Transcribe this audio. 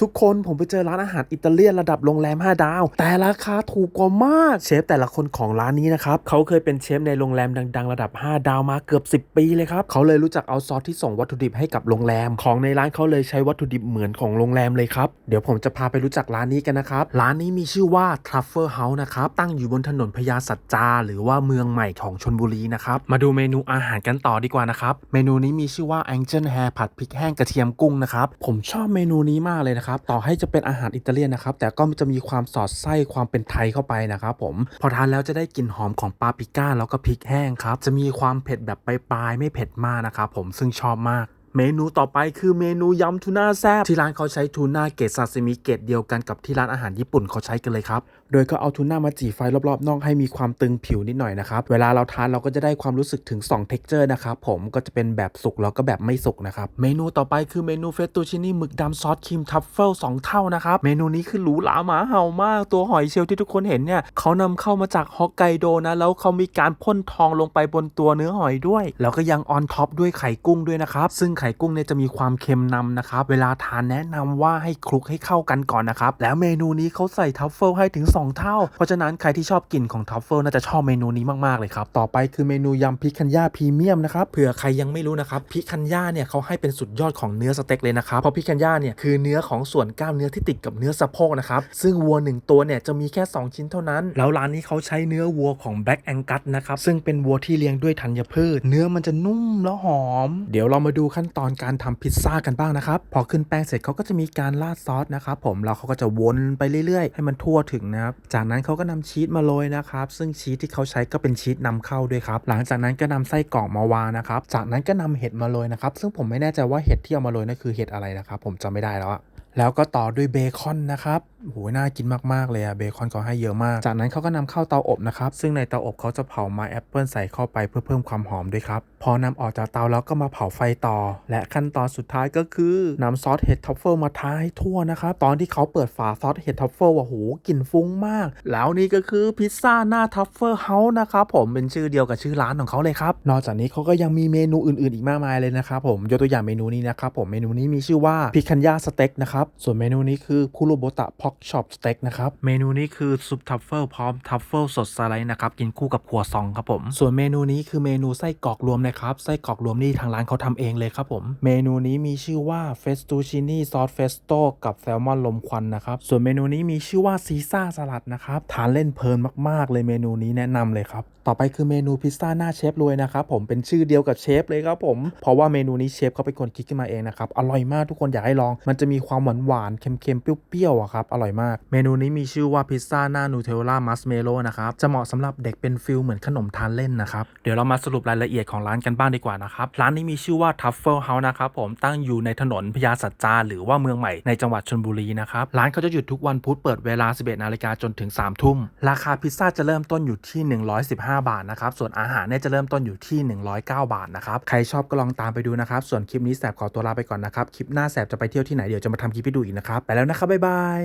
ทุกคนผมไปเจอร้านอาหารอิตาเลียนระดับโรงแรม 5 ดาว แต่ราคาถูกกว่ามาก เชฟแต่ละคนของร้านนี้นะครับเขาเคยเป็นเชฟในโรงแรมดัง ๆ ระดับ 5 ดาวมาเกือบ 10 ปีเลยครับเขาเลยรู้จักเอาซอสที่ส่งวัตถุดิบให้กับโรงแรม ของในร้านเขาเลยใช้วัตถุดิบเหมือนของโรงแรมเลยครับเดี๋ยวผมจะพาไปรู้จักร้านนี้กันนะครับร้านนี้มีชื่อว่า Truffle House นะครับตั้งอยู่บนถนนพญาสัจจา หรือว่าเมืองใหม่ของชนบุรีนะครับมาดูเมนูอาหารกันต่อดีกว่านะครับเมนูนี้มีชื่อว่า Angel Hair ผัดพริกแห้งกระเทียมกุ้งนะครับผมชอบเมนูนี้มากเลยนะครับต่อให้จะเป็นอาหารอิตาเลียนนะครับแต่ก็จะมีความสอดไส้ความเป็นไทยเข้าไปนะครับผมพอทานแล้วจะได้กลิ่นหอมของปาปริก้าแล้วก็พริกแห้งครับจะมีความเผ็ดแบบปลายๆไม่เผ็ดมากนะครับผมซึ่งชอบมาก เมนูต่อไปคือเมนูยำทูน่าแซ่บที่ร้านเขาใช้ทูน่าเกรดซาซิมิเกรดเดียวกันกับที่ร้านอาหารญี่ปุ่นเขาใช้กันเลยครับ โดยก็เอาทูน่ามาจีไฟรอบๆน่องให้มีความตึงผิวนิดหน่อยนะครับ เวลาเราทานเราก็จะได้ความรู้สึกถึง2 t e x t u r e นะครับผมก็จะเป็นแบบสุกแล้วก็แบบไม่สุกนะครับ เมนูต่อไปคือเมนูเฟตตูชินี่หมึกดำซอสครีมทัฟเฟิล2เท่านะครับ เมนูนี้คือหรูหราหมาเห่ามากตัวหอยเชลล์ที่ทุกคนเห็นเนี่ยเขานำเข้ามาจากฮอกไกโดนะแล้วเขามีการพ่นทองลงไปบนตัวเนื้อหอยด้วย แล้วก็ยังออนท็อปด้วยไข่กุ้งด้วยนะครับซึ่งไข่กุ้งเนี่ยจะมีความเค็มนำนะครับเวลาทานแนะนำว่าให้คลุกให้เข้ากันก่อนนะครับแล้วเมนูนี้เขาใส่ทัฟเฟิลให้ถึง 2 เท่า เพราะฉะนั้นใครที่ชอบกลิ่นของทัฟเฟิลน่าจะชอบเมนูนี้มากๆเลยครับต่อไปคือเมนูยำพริกคันย่าพรีเมียมนะครับเผื่อใครยังไม่รู้นะครับพริกคันย่าเนี่ยเขาให้เป็นสุดยอดของเนื้อสเต็กเลยนะครับเพราะพริกคันย่าเนี่ยคือเนื้อของส่วนกล้ามเนื้อที่ติดกับเนื้อสะโพกนะครับซึ่งวัวหนึ่งตัวเนี่ยจะมีแค่ 2 ชิ้นเท่านั้น แล้วร้านนี้เขาใช้เนื้อวัวของ Black Angus นะครับซึ่งเป็นวัวที่เลี้ยงด้วยธัญพืช เนื้อมันจะนุ่มแล้วหอม เดี๋ยวเรามาดูขั้นตอนการทำพิซซ่ากันบ้างนะครับ พอขึ้นแป้งเสร็จเขาก็จะมีการราดซอสนะครับผมแล้วเขาก็จะวนไปเรื่อยๆ ให้มันทั่วถึงนะครับ จากนั้นเขาก็นำชีสมาโรยนะครับ ซึ่งชีสที่เขาใช้ก็เป็นชีสนำเข้าด้วยครับ หลังจากนั้นก็นำไส้กรอกมาวางนะครับ จากนั้นก็นำเห็ดมาโรยนะครับ ซึ่งผมไม่แน่ใจว่าเห็ดที่เอามาโรยนั่นคือเห็ดอะไรนะครับ ผมจำไม่ได้แล้วอะ แล้วก็ต่อด้วยเบคอนนะครับโหน่ากินมากๆเลยอะเบคอนเขาให้เยอะมาก จากนั้นเขาก็นำเข้าเตาอบนะครับ ซึ่งในเตาอบเขาจะเผาไม้แอปเปิลใส่เข้าไปเพื่อเพิ่มความหอมด้วยครับ พอนำออกจากเตาแล้วก็มาเผาไฟต่อ และขั้นตอนสุดท้ายก็คือนำซอสเห็ดทัฟเฟิลมาทาให้ทั่วนะครับ ตอนที่เขาเปิดฝาซอสเห็ดทัฟเฟิลอะโหกลิ่นฟุ้งมาก แล้วนี่ก็คือพิซซ่าหน้าทัฟเฟิลเฮาส์นะครับผมเป็นชื่อเดียวกับชื่อร้านของเขาเลยครับ นอกจากนี้เขาก็ยังมีเมนูอื่นๆ อีกมากมายเลยนะครับผมยกตัวอย่างเมนูนี้นะครับผมเมนูนี้มีชื่อว่าพิคันยาสเต็กนะครับส่วนเมนูนี้คือคุโรโบตะพ็อกช็อปสเต็กนะครับ เมนูนี้คือซุปทัฟเฟิลพร้อมทัฟเฟิลสดสไลด์นะครับ กินคู่กับครัวซองครับผม ส่วนเมนูนี้คือเมนูไส้กรอกรวมนะครับ ไส้กรอกรวมนี่ทางร้านเขาทำเองเลยครับผม เมนูนี้มีชื่อว่าเฟสตูชินี่ซอสเฟสโต้กับแซลมอนลมควันนะครับ ส่วนเมนูนี้มีชื่อว่าซีซ่าสลัดนะครับ ทานเล่นเพลินมาก ๆ เลยเมนูนี้แนะนำเลยครับ ต่อไปคือเมนูพิซซ่าหน้าเชฟรวยนะครับผม เป็นชื่อเดียวกับเชฟเลยครับผม เพราะว่าเมนูนี้เชฟเขาเป็นคนคิดขึ้นมาเองนะครับ อร่อยมากทุกคนอยากให้ลอง มันจะมีความหวานหวานๆ เค็มๆ เปรี้ยวๆอะครับ อร่อยมาก เมนูนี้มีชื่อว่าพิซซ่าหน้านูเทลล่ามัสเมโลนะครับ จะเหมาะสำหรับเด็กเป็นฟิลเหมือนขนมทานเล่นนะครับ เดี๋ยวเรามาสรุปรายละเอียดของร้านกันบ้างดีกว่านะครับ ร้านนี้มีชื่อว่า Truffle House นะครับผม ตั้งอยู่ในถนนพญาสัจจาหรือว่าเมืองใหม่ในจังหวัดชลบุรีนะครับ ร้านเขาจะหยุดทุกวันพุธเปิดเวลา 11นาฬิกาจนถึง3ทุ่ม ราคาพิซซ่าจะเริ่มต้นอยู่ที่ 115 บาทนะครับ ส่วนอาหารเนี่ยจะเริ่มต้นอยู่ที่ 109 บาทนะครับ ใครชอบก็ลองตามไปดูนะครับ ส่วนคลิปนี้แสบขอตัวลาไปก่อนนะครับ คลิปหน้าแสบจะไปเที่ยวที่ไหนเดี๋ยวจะมาทำคลิปให้ดูอีกนะครับ ไปแล้วนะครับบ๊ายบาย